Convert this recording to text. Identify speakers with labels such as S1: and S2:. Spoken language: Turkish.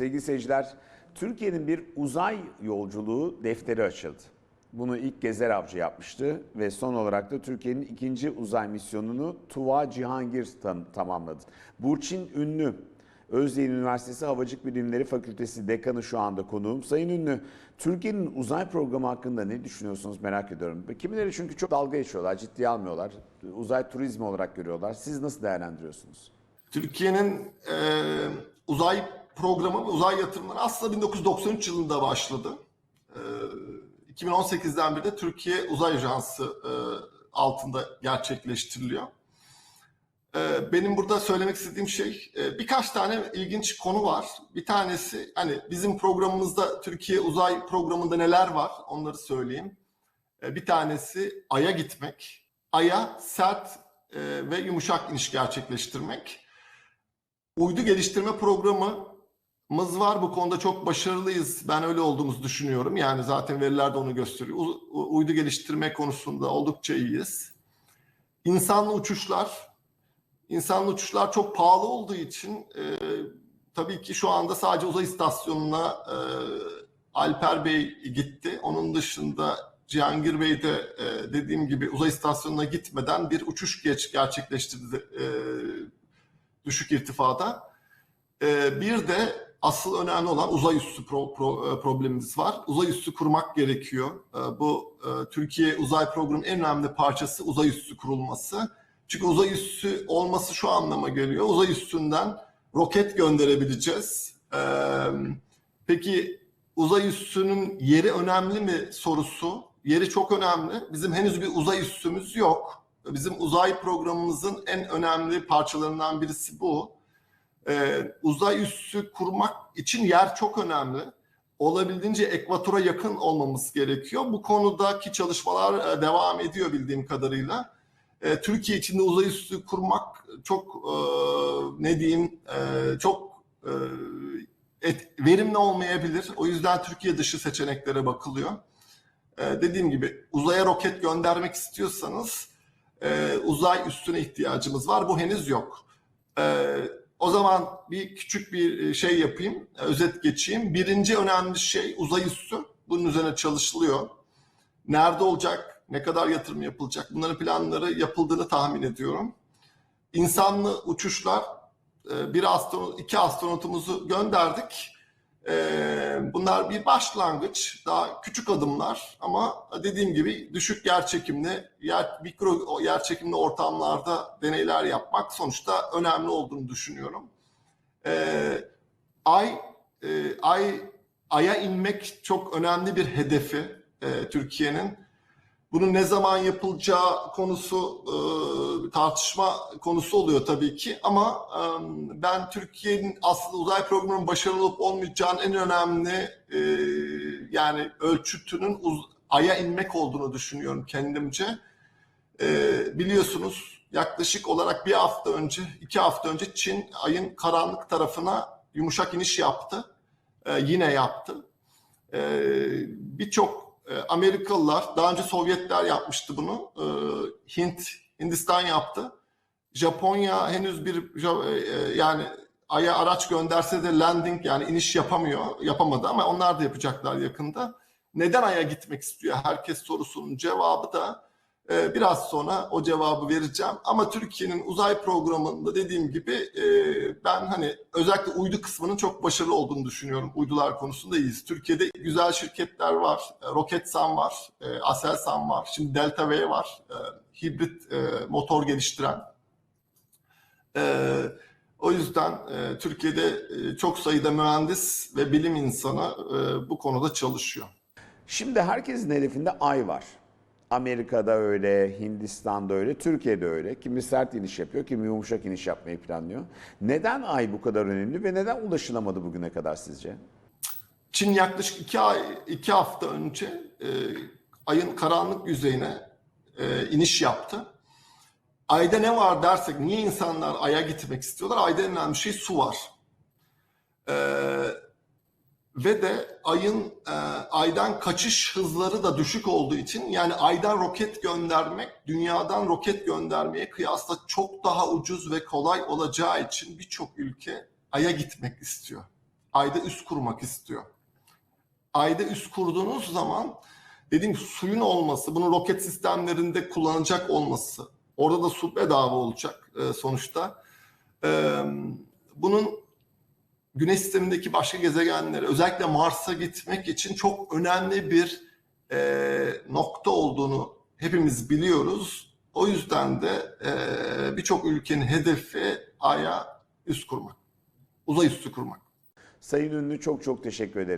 S1: Sevgili seyirciler, Türkiye'nin bir uzay yolculuğu defteri açıldı. Bunu ilk Gezer Avcı yapmıştı ve son olarak da Türkiye'nin ikinci uzay misyonunu Tuva Cihangir tam- tamamladı. Burçin Ünlü, Özyeğin Üniversitesi Havacılık Bilimleri Fakültesi Dekanı şu anda konuğum. Sayın Ünlü, Türkiye'nin uzay programı hakkında ne düşünüyorsunuz merak ediyorum. Kimileri çünkü çok dalga geçiyorlar, ciddiye almıyorlar. Uzay turizmi olarak görüyorlar. Siz nasıl değerlendiriyorsunuz?
S2: Türkiye'nin e, uzay programı uzay yatırımları aslında 1993 yılında başladı. E, 2018'den beri de Türkiye Uzay Ajansı e, altında gerçekleştiriliyor. E, benim burada söylemek istediğim şey e, birkaç tane ilginç konu var. Bir tanesi hani bizim programımızda Türkiye Uzay Programı'nda neler var onları söyleyeyim. E, bir tanesi Ay'a gitmek. Ay'a sert e, ve yumuşak iniş gerçekleştirmek. Uydu geliştirme programımız var. Bu konuda çok başarılıyız. Ben öyle olduğumuzu düşünüyorum. Yani zaten veriler de onu gösteriyor. U- Uydu geliştirme konusunda oldukça iyiyiz. İnsanlı uçuşlar. İnsanlı uçuşlar çok pahalı olduğu için e, tabii ki şu anda sadece uzay istasyonuna e, Alper Bey gitti. Onun dışında Cihangir Bey de e, dediğim gibi uzay istasyonuna gitmeden bir uçuş geç gerçekleştirdi e, düşük irtifada. E, bir de asıl önemli olan uzay üssü pro- pro- e, problemimiz var. Uzay üssü kurmak gerekiyor. E, bu e, Türkiye Uzay Programı'nın en önemli parçası uzay üssü kurulması. Çünkü uzay üssü olması şu anlama geliyor. Uzay üstünden roket gönderebileceğiz. Peki uzay üssünün yeri önemli mi sorusu? Yeri çok önemli. Bizim henüz bir uzay üssümüz yok. Bizim uzay programımızın en önemli parçalarından birisi bu. Ee, uzay üssü kurmak için yer çok önemli. Olabildiğince ekvatora yakın olmamız gerekiyor. Bu konudaki çalışmalar e, devam ediyor bildiğim kadarıyla. E, Türkiye içinde uzay üssü kurmak çok e, ne diyeyim e, çok e, et, verimli olmayabilir. O yüzden Türkiye dışı seçeneklere bakılıyor. E, dediğim gibi uzaya roket göndermek istiyorsanız e, uzay üstüne ihtiyacımız var. Bu henüz yok. E, o zaman bir küçük bir şey yapayım, özet geçeyim. Birinci önemli şey uzay üssü. Bunun üzerine çalışılıyor. Nerede olacak, ne kadar yatırım yapılacak bunların planları yapıldığını tahmin ediyorum. İnsanlı uçuşlar, e, bir astronot, iki astronotumuzu gönderdik. E, Bunlar bir başlangıç, daha küçük adımlar ama dediğim gibi düşük yer çekimli, yer, mikro yer çekimli ortamlarda deneyler yapmak sonuçta önemli olduğunu düşünüyorum. E, Ay, e, ay Ay'a inmek çok önemli bir hedefi e, Türkiye'nin. Bunun ne zaman yapılacağı konusu e, tartışma konusu oluyor tabii ki ama ben Türkiye'nin aslında uzay programının başarılı olup olmayacağının en önemli e, yani ölçütünün uz- Ay'a inmek olduğunu düşünüyorum kendimce. E, biliyorsunuz yaklaşık olarak bir hafta önce, iki hafta önce Çin Ay'ın karanlık tarafına yumuşak iniş yaptı. Yine yaptı. E, Birçok Amerikalılar, daha önce Sovyetler yapmıştı bunu. E, Hint, Hindistan yaptı. Japonya henüz bir Ja- e, yani Ay'a araç gönderse de landing yani iniş yapamıyor, yapamadı ama onlar da yapacaklar yakında. Neden Ay'a gitmek istiyor herkes sorusunun cevabı da e, biraz sonra o cevabı vereceğim. Ama Türkiye'nin uzay programında dediğim gibi e, ben hani özellikle uydu kısmının çok başarılı olduğunu düşünüyorum. Uydular konusunda iyiyiz. Türkiye'de güzel şirketler var. E, Roketsan var, e, Aselsan var, şimdi Delta V var. Hibrit motor geliştiren. O yüzden Türkiye'de çok sayıda mühendis ve bilim insanı bu konuda çalışıyor.
S1: Şimdi herkesin hedefinde ay var. Amerika'da öyle, Hindistan'da öyle, Türkiye'de öyle. Kimi sert iniş yapıyor, kimi yumuşak iniş yapmayı planlıyor. Neden ay bu kadar önemli ve neden ulaşılamadı bugüne kadar sizce?
S2: Çin yaklaşık iki ay, iki hafta önce e, ayın karanlık yüzeyine e, iniş yaptı. Ayda ne var dersek, niye insanlar aya gitmek istiyorlar? Ayda en önemli şey su var. E, ve de ayın e, aydan kaçış hızları da düşük olduğu için yani aydan roket göndermek dünyadan roket göndermeye kıyasla çok daha ucuz ve kolay olacağı için birçok ülke aya gitmek istiyor. Ayda üs kurmak istiyor. Ayda üs kurduğunuz zaman dediğim suyun olması, bunun roket sistemlerinde kullanacak olması, orada da su bedava olacak e, sonuçta. E, bunun Güneş sistemindeki başka gezegenlere, özellikle Mars'a gitmek için çok önemli bir e, nokta olduğunu hepimiz biliyoruz. O yüzden de e, birçok ülkenin hedefi Ay'a üst kurmak, uzay üssü kurmak.
S1: Sayın Ünlü çok çok teşekkür ederim.